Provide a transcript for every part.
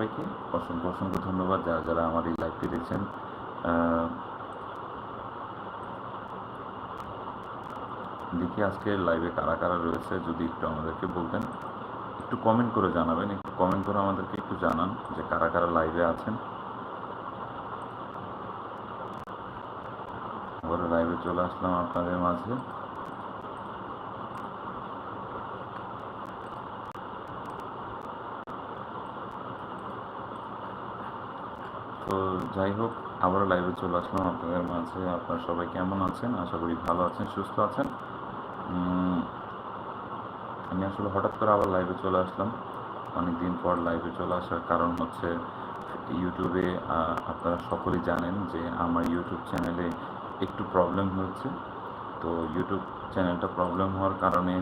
সবাইকে অসংখ্য অসংখ্য ধন্যবাদ যারা যারা আমার এই লাইভটি দেখছেন। দেখি আজকে লাইভে কারা কারা রয়েছে, যদি একটু আমাদেরকে বলতেন। একটু কমেন্ট করে জানাবেন, একটু কমেন্ট করে আমাদেরকে একটু জানান যে কারা কারা লাইভে আছেন। আবার লাইভে চলে আসলাম আপনাদের মাঝে। তো যাই হোক, আবারও লাইভে চলে আসলাম আপনাদের মাঝে। আপনারা সবাই কেমন আছেন? আশা করি ভালো আছেন, সুস্থ আছেন। আমি আসলে হঠাৎ করে আবার লাইভে চলে আসলাম। অনেক দিন পর লাইভে চলে আসার কারণ হচ্ছে ইউটিউবে আপনারা সকলেই জানেন যে আমার ইউটিউব চ্যানেলে একটু প্রবলেম হচ্ছে। তো ইউটিউব চ্যানেলটা প্রবলেম হওয়ার কারণে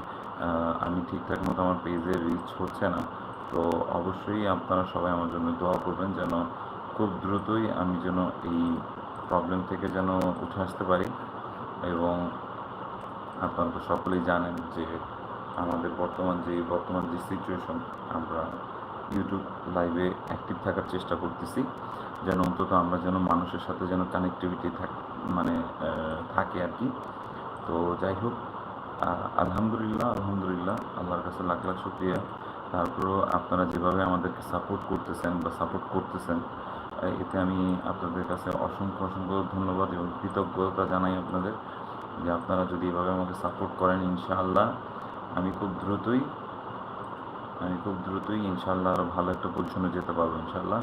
আমি ঠিকঠাক মতো আমার পেজে রিচ হচ্ছে না। তো অবশ্যই আপনারা সবাই আমার জন্য দোয়া করবেন যেন খুব দ্রুতই আমি যেন এই প্রবলেম থেকে যেন উঠে আসতে পারি এবং আপনারা তো সকলেই জানেন যে আমাদের বর্তমান যে বর্তমান যে সিচুয়েশন আমরা ইউটিউব লাইভে অ্যাক্টিভ থাকার চেষ্টা করতেছি। যেন অন্তত আমরা যেন মানুষের সাথে যেন কানেক্টিভিটি থাক মানে থাকে আর কি। তো যাই হোক আলহামদুলিল্লাহ আলহামদুলিল্লাহ, আল্লাহর কাছে লাখ লাখ শুক্রিয়া। তারপরেও আপনারা যেভাবে আমাদেরকে সাপোর্ট করতেছেন বা সাপোর্ট করতেছেন এতে আমি আপনাদের কাছে অসংখ্য অসংখ্য ধন্যবাদ এবং কৃতজ্ঞতা জানাই আপনাদের যে আপনারা যদি এভাবে আমাকে সাপোর্ট করেন, ইনশাআল্লাহ আমি খুব দ্রুতই, আমি খুব দ্রুতই ইনশাআল্লাহ আরও ভালো একটা পজিশনে যেতে পারব ইনশাআল্লাহ।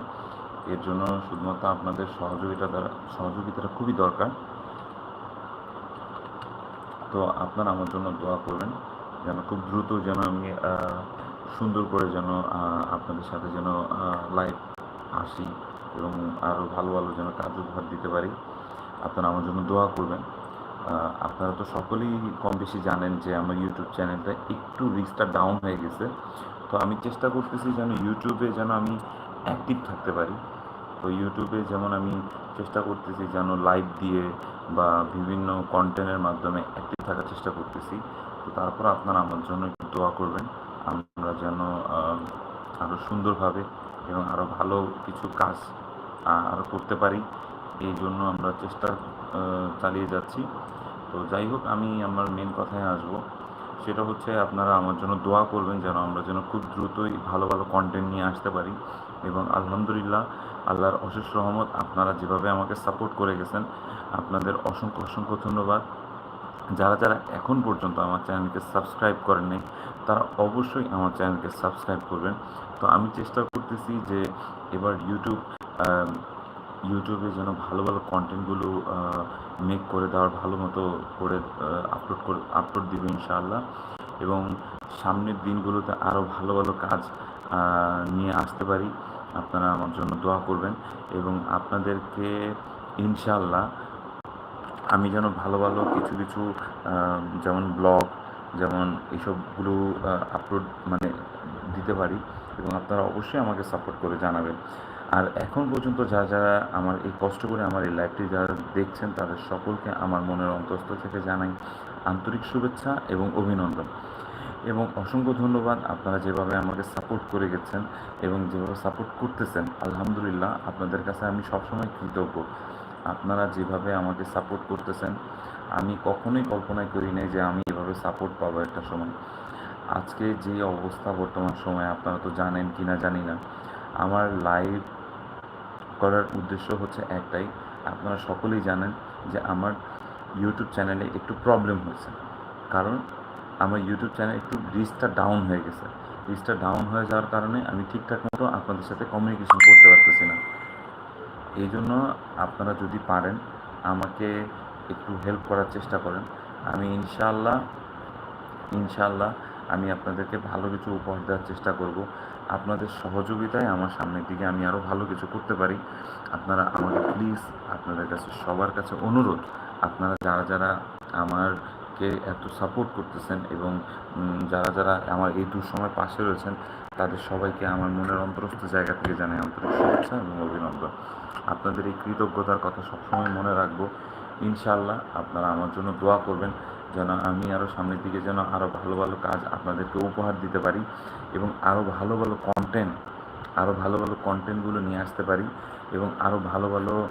এর জন্য শুধুমাত্র আপনাদের সহযোগিতা দ্বারা, সহযোগিতাটা খুবই দরকার। তো আপনারা আমার জন্য দোয়া করবেন যেন খুব দ্রুত যেন আমি সুন্দর করে যেন আপনাদের সাথে যেন লাইভ আসি। এবং আরও ভালো ভালো যেন কাজ উপহার দিতে পারি, আপনারা আমার জন্য দোয়া করবেন। আপনারা তো সকলেই কম বেশি জানেন যে আমার ইউটিউব চ্যানেলটা একটু রিস্কটা ডাউন হয়ে গেছে। তো আমি চেষ্টা করতেছি যেন ইউটিউবে যেন আমি অ্যাক্টিভ থাকতে পারি। তো ইউটিউবে যেমন আমি চেষ্টা করতেছি যেন লাইভ দিয়ে বা বিভিন্ন কন্টেন্টের মাধ্যমে অ্যাক্টিভ থাকার চেষ্টা করতেছি। তো তারপর আপনারা আমার জন্য একটু দোয়া করবেন। আমরা যেন আরও সুন্দরভাবে এবং আরও ভালো কিছু কাজ আরও করতে পারি। এই জন্য আমরা চেষ্টা চালিয়ে যাচ্ছি। তো যাই হোক, আমি আমার মেন কথায় আসব। সেটা হচ্ছে আপনারা আমার জন্য দোয়া করবেন যেন আমরা যেন খুব দ্রুতই ভালো ভালো কন্টেন্ট নিয়ে আসতে পারি এবং আলহামদুলিল্লাহ, আল্লাহর অশেষ রহমত আপনারা যেভাবে আমাকে সাপোর্ট করে গেছেন, আপনাদের অসংখ্য অসংখ্য ধন্যবাদ। যারা যারা এখন পর্যন্ত আমার চ্যানেলকে সাবস্ক্রাইব করেননি তারা অবশ্যই আমার চ্যানেলকে সাবস্ক্রাইব করবেন। তো আমি চেষ্টা করতেছি যে এবার ইউটিউব ইউটিউবে যেন ভালো ভালো কন্টেন্টগুলো মেক করে দেওয়ার ভালো মতো করে আপলোড করে আপলোড দিব ইনশাআল্লাহ। এবং সামনের দিনগুলোতে আরও ভালো ভালো কাজ নিয়ে আসতে পারি। আপনারা আমার জন্য দোয়া করবেন। এবং আপনাদেরকে ইনশাআল্লাহ আমি যেন ভালো ভালো কিছু কিছু যেমন ব্লগ যেমন এইসবগুলো আপলোড মানে দিতে পারি। এবং আপনারা অবশ্যই আমাকে সাপোর্ট করে জানাবেন। আর এখন পর্যন্ত যারা যারা আমার এই কষ্ট করে আমার এই লাইভটি যারা দেখছেন, তাদের সকলকে আমার মনের অন্তস্থ থেকে জানাই আন্তরিক শুভেচ্ছা এবং অভিনন্দন। এবং অসংখ্য ধন্যবাদ আপনারা যেভাবে আমাকে সাপোর্ট করে গেছেন এবং যেভাবে সাপোর্ট করতেছেন, আলহামদুলিল্লাহ আপনাদের কাছে আমি সবসময় কৃতজ্ঞ। আপনারা যেভাবে আমাকে সাপোর্ট করতেছেন, আমি কখনোই কল্পনাই করি নাই যে আমি এভাবে সাপোর্ট পাবো একটা সময়। আজকে যে অবস্থা বর্তমান সময়ে, আপনারা তো জানেন কি না জানি না। আমার লাইভ করার উদ্দেশ্য হচ্ছে একটাই। আপনারা সকলেই জানেন যে আমার ইউটিউব চ্যানেলে একটু প্রবলেম হয়েছে। কারণ আমার ইউটিউব চ্যানেল একটু রিচটা ডাউন হয়ে গেছে। রিচটা ডাউন হয়ে যাওয়ার কারণে আমি ঠিকঠাক মতো আপনাদের সাথে কমিউনিকেশন করতে পারতেছি না। এই জন্য আপনারা যদি পারেন, আমাকে একটু হেল্প করার চেষ্টা করেন। আমি ইনশাআল্লাহ ইনশাআল্লাহ আমি আপনাদেরকে ভালো কিছু উপহার দেওয়ার চেষ্টা করব। আপনাদের সহযোগিতায় আমার সামনের দিকে আমি আরও ভালো কিছু করতে পারি। আপনারা আমাকে প্লিজ আপনাদের কাছে সবার কাছে অনুরোধ, আপনারা যারা যারা আমারকে এত সাপোর্ট করতেছেন এবং যারা যারা আমার এই দুঃসময় পাশে রয়েছেন, তাদের সবাইকে আমার মনের অন্তরস্থ জায়গা থেকে জানাই আন্তরিক শুভেচ্ছা এবং অভিনন্দন। আপনাদের এই কৃতজ্ঞতার কথা সবসময় মনে রাখব। ইনশাআল্লাহ আপনারা আমার জন্য দোয়া করবেন। যেন আমি আরও সামনের দিকে যেন আরও ভালো ভালো কাজ আপনাদেরকে উপহার দিতে পারি এবং আরও ভালো ভালো কন্টেন্ট আরও ভালো ভালো কন্টেন্টগুলো নিয়ে আসতে পারি এবং আরও ভালো ভালো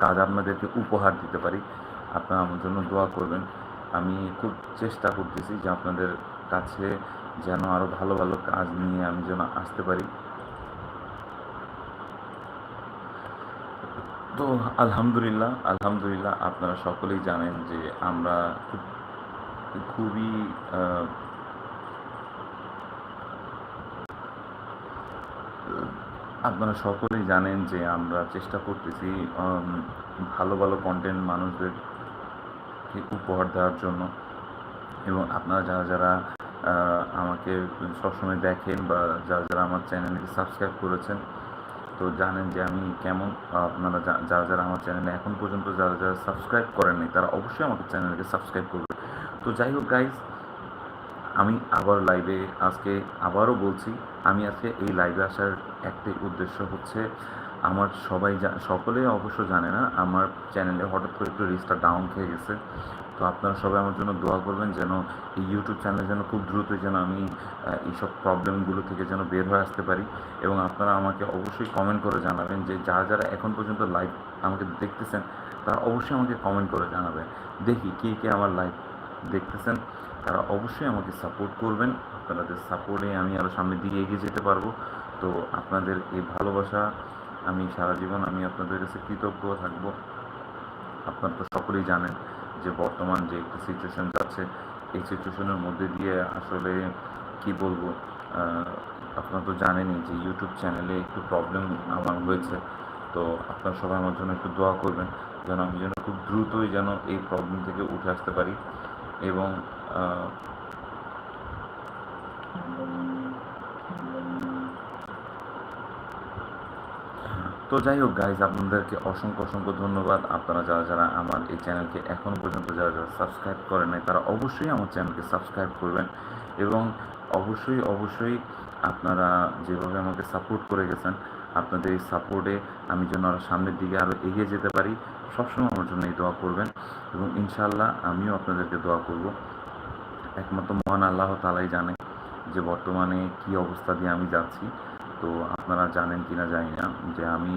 কাজ আপনাদেরকে উপহার দিতে পারি। আপনারা আমার জন্য দোয়া করবেন। আমি খুব চেষ্টা করতেছি যে আপনাদের কাছে যেন আরও ভালো ভালো কাজ নিয়ে আমি যেন আসতে পারি। তো আলহামদুলিল্লাহ আলহামদুলিল্লাহ আপনারা সকলেই জানেন যে আমরা খুব, খুবই আপনারা সকলেই জানেন যে আমরা চেষ্টা করতেছি ভালো ভালো কন্টেন্ট মানুষদেরকে উপহার দেওয়ার জন্য। এবং আপনারা যারা যারা আমাকে সবসময় দেখেন বা যারা যারা আমার চ্যানেলকে সাবস্ক্রাইব করেছেন তো জানেন যে আমি কেমন আপনারা যারা যারা আমার চ্যানেলে এখন পর্যন্ত যারা যারা সাবস্ক্রাইব করেননি তারা অবশ্যই আমাকে চ্যানেলকে সাবস্ক্রাইব করবে তো যাই হোক গাইজ আমি আবার লাইভে আজকে আবারও বলছি, আমি আজকে এই লাইভে আসার একটাই উদ্দেশ্য হচ্ছে আমার সবাই সকলে অবশ্য জানে না, আমার চ্যানেলে হঠাৎ করে একটু রিস্কটা ডাউন খেয়ে গেছে। তো আপনারা সবাই আমার জন্য দোয়া করবেন যেন এই ইউটিউব চ্যানেল যেন খুব দ্রুত যেন আমি এইসব প্রবলেমগুলো থেকে যেন বের হয়ে আসতে পারি এবং আপনারা আমাকে অবশ্যই কমেন্ট করে জানাবেন যে যারা যারা এখন পর্যন্ত লাইভ আমাকে দেখতেছেন, তারা অবশ্যই আমাকে কমেন্ট করে জানাবেন। দেখি কে কে আমার লাইভ দেখতেছেন, তারা অবশ্যই আমাকে সাপোর্ট করবেন। আপনাদের সাপোর্টে আমি আরও সামনের দিকে এগিয়ে যেতে পারব। তো আপনাদের এই ভালোবাসা আমি সারা জীবন আমি আপনাদের কাছে কৃতজ্ঞ থাকব। আপনারা তো সকলেই জানেন যে বর্তমান যে একটা সিচুয়েশন যাচ্ছে, এই সিচুয়েশনের মধ্যে দিয়ে আসলে কি বলব? আপনারা তো জানেনই যে ইউটিউব চ্যানেলে একটু প্রবলেম আমার হয়েছে। তো আপনারা সবাই আমার জন্য একটু দোয়া করবেন যেন আমি যেন খুব দ্রুতই যেন এই প্রবলেম থেকে উঠে আসতে পারি। এবং তো যাই হোক গাইজ আপনাদেরকে অসংখ্য অসংখ্য ধন্যবাদ। আপনারা যারা যারা আমার এই চ্যানেলকে এখনও পর্যন্ত যারা যারা সাবস্ক্রাইব করেন নাই, তারা অবশ্যই আমার চ্যানেলকে সাবস্ক্রাইব করবেন এবং অবশ্যই অবশ্যই আপনারা যেভাবে আমাকে সাপোর্ট করে গেছেন, আপনাদের এই সাপোর্টে আমি যেন আরও সামনের দিকে আরও এগিয়ে যেতে পারি, সবসময় আমার জন্য এই দোয়া করবেন এবং ইনশাল্লাহ আমিও আপনাদেরকে দোয়া করব। একমাত্র মহান আল্লাহ তালাই জানে যে বর্তমানে কি অবস্থা দিয়ে আমি যাচ্ছি। তো আপনারা জানেন কি না জানি না, যে আমি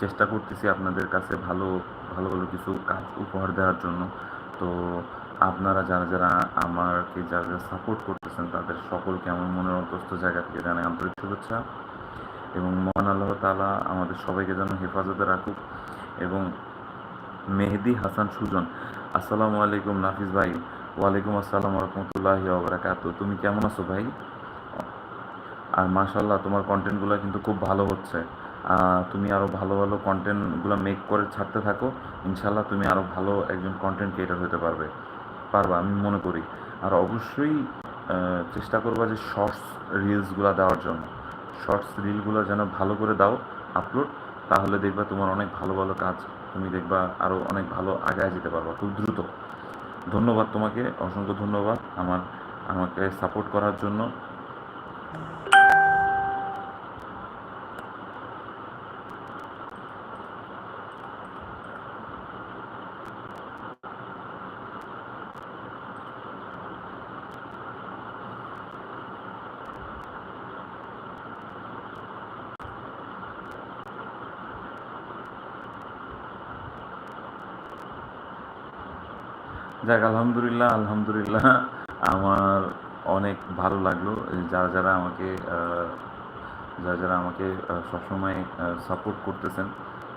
চেষ্টা করতেছি আপনাদের কাছে ভালো ভালো ভালো কিছু কাজ উপহার দেওয়ার জন্য। তো আপনারা যারা যারা আমাকে যারা যারা সাপোর্ট করতেছেন, তাদের সকলকে আমার মনের অন্তস্থ জায়গা থেকে জানাই আন্তরিক শুভেচ্ছা। এবং মহান আল্লাহ তাআলা আমাদের সবাইকে যেন হেফাজতে রাখুক। এবং মেহেদি হাসান সুজন, আসসালামু আলাইকুম নাফিস ভাই, ওয়ালাইকুম আসসালাম রহমতুল্লাহি ওবরাকাত তুমি কেমন আছো ভাই? আর মাশাল্লাহ তোমার কন্টেন্টগুলো কিন্তু খুব ভালো হচ্ছে। তুমি আরও ভালো ভালো কন্টেন্টগুলো মেক করে ছাড়তে থাকো ইনশাল্লাহ তুমি আরও ভালো একজন কন্টেন্ট ক্রিয়েটার হতে পারবে, পারবা আমি মনে করি। আর অবশ্যই চেষ্টা করবা যে শর্টস রিলসগুলো দেওয়ার জন্য। শর্টস রিলগুলো যেন ভালো করে দাও আপলোড তাহলে দেখবা তোমার অনেক ভালো ভালো কাজ, তুমি দেখবা আরও অনেক ভালো আগায় যেতে পারবা খুব দ্রুত। ধন্যবাদ তোমাকে, অসংখ্য ধন্যবাদ আমার, আমাকে সাপোর্ট করার জন্য। যাক, আলহামদুলিল্লাহ আলহামদুলিল্লাহ। আমার অনেক ভালো লাগল। যারা যারা আমাকে যারা যারা আমাকে সবসময় সাপোর্ট করতেছেন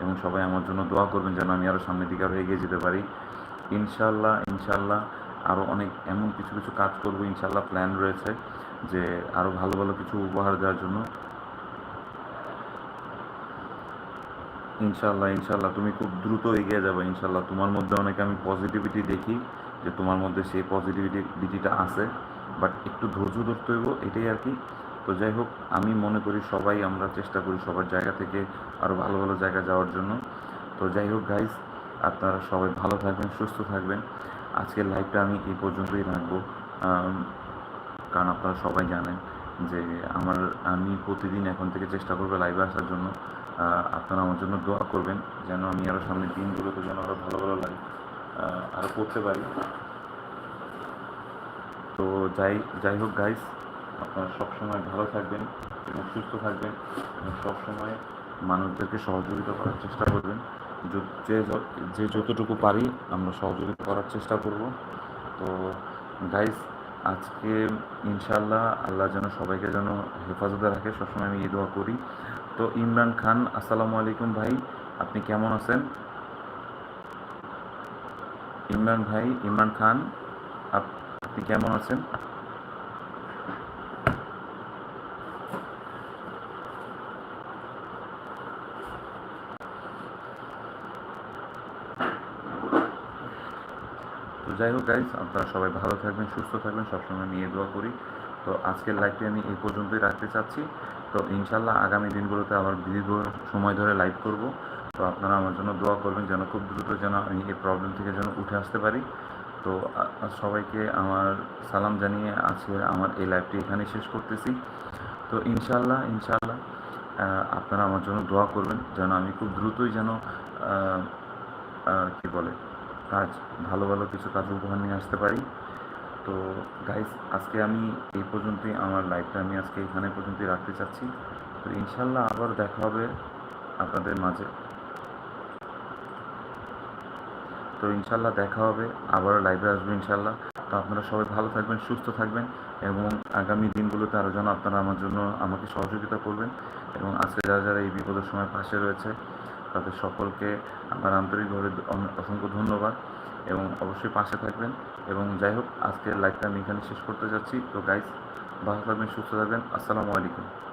এবং সবাই আমার জন্য দোয়া করবেন যেন আমি আরও সামনের দিকে আরও এগিয়ে যেতে পারি। ইনশাল্লাহ ইনশাল্লাহ আরও অনেক এমন কিছু কিছু কাজ করব ইনশাল্লাহ প্ল্যান রয়েছে যে আরও ভালো ভালো কিছু উপহার দেওয়ার জন্য। ইনশাল্লাহ ইনশাল্লাহ তুমি খুব দ্রুত এগিয়ে যাবে ইনশাল্লাহ তোমার মধ্যে অনেক আমি পজিটিভিটি দেখি যে তোমার মধ্যে সেই পজিটিভিটিটা আছে বাট একটু ধৈর্য ধরতে হইব, এটাই আর কি। তো যাই হোক, আমি মনে করি সবাই, আমরা চেষ্টা করি সবার জায়গা থেকে আরও ভালো ভালো জায়গা যাওয়ার জন্য। তো যাই হোক গাইজ আপনারা সবাই ভালো থাকবেন, সুস্থ থাকবেন। আজকের লাইভটা আমি এই পর্যন্তই রাখব। কারণ আপনারা সবাই জানেন যে আমার, আমি প্রতিদিন এখন থেকে চেষ্টা করব লাইভে আসার জন্য। আপনারা আমার জন্য দোয়া করবেন যেন আমি আরও সামনের দিনগুলোতে যেন আরও ভালো ভালো লাগে আরও করতে পারি। তো যাই যাই হোক গাইস আপনারা সবসময় ভালো থাকবেন এবং সুস্থ থাকবেন এবং সবসময় মানুষদেরকে সহযোগিতা করার চেষ্টা করবেন। যে যে যতটুকু পারি আমরা সহযোগিতা করার চেষ্টা করব। তো গাইস আজকে ইনশাল্লাহ আল্লাহ যেন সবাইকে যেন হেফাজতে রাখে, সবসময় আমি এই দোয়া করি। তো ইমরান খান, আসসালামু আলাইকুম ভাই, আপনি কেমন আছেন? ইমরান ভাই, ইমরান খান, আপ- আপনি কেমন আছেন? যাই হোক গাইজ আপনারা সবাই ভালো থাকবেন, সুস্থ থাকবেন, সবসময় নিয়ে দোয়া করি। তো আজকের লাইভটি আমি এই পর্যন্তই রাখতে চাচ্ছি। তো ইনশাল্লাহ আগামী দিনগুলোতে আবার দীর্ঘ সময় ধরে লাইভ করব। তো আপনারা আমার জন্য দোয়া করবেন যেন খুব দ্রুত যেন আমি এই প্রবলেম থেকে যেন উঠে আসতে পারি। তো সবাইকে আমার সালাম জানিয়ে আজকে আমার এই লাইভটি এখানেই শেষ করতেছি। তো ইনশাল্লাহ ইনশাল্লাহ আপনারা আমার জন্য দোয়া করবেন যেন আমি খুব দ্রুতই যেন কি বলে, কাজ, ভালো ভালো কিছু কাজ উপহার নিয়ে আসতে পারি। তো গাইস আজকে আমি এই পর্যন্তই, আমার লাইফটা আমি আজকে এখানে পর্যন্তই রাখতে চাচ্ছি। তো ইনশাল্লাহ আবার দেখা হবে আপনাদের মাঝে। তো ইনশাল্লাহ দেখা হবে, আবারও লাইভে আসবে ইনশাল্লাহ। তো আপনারা সবাই ভালো থাকবেন, সুস্থ থাকবেন এবং আগামী দিনগুলোতে আরও যেন আপনারা আমার জন্য আমাকে সহযোগিতা করবেন এবং আজকে যারা যারা এই বিপদের সময় পাশে রয়েছে, তাদের সকলকে আমার আন্তরিকভাবে অসংখ্য ধন্যবাদ। এবং অবশ্যই পাশে থাকবেন। এবং যাই হোক, আজকের লাইভটা আমি এখানে শেষ করতে যাচ্ছি। তো গাইজ ভালো থাকবেন, সুস্থ থাকবেন। আসসালামু আলাইকুম।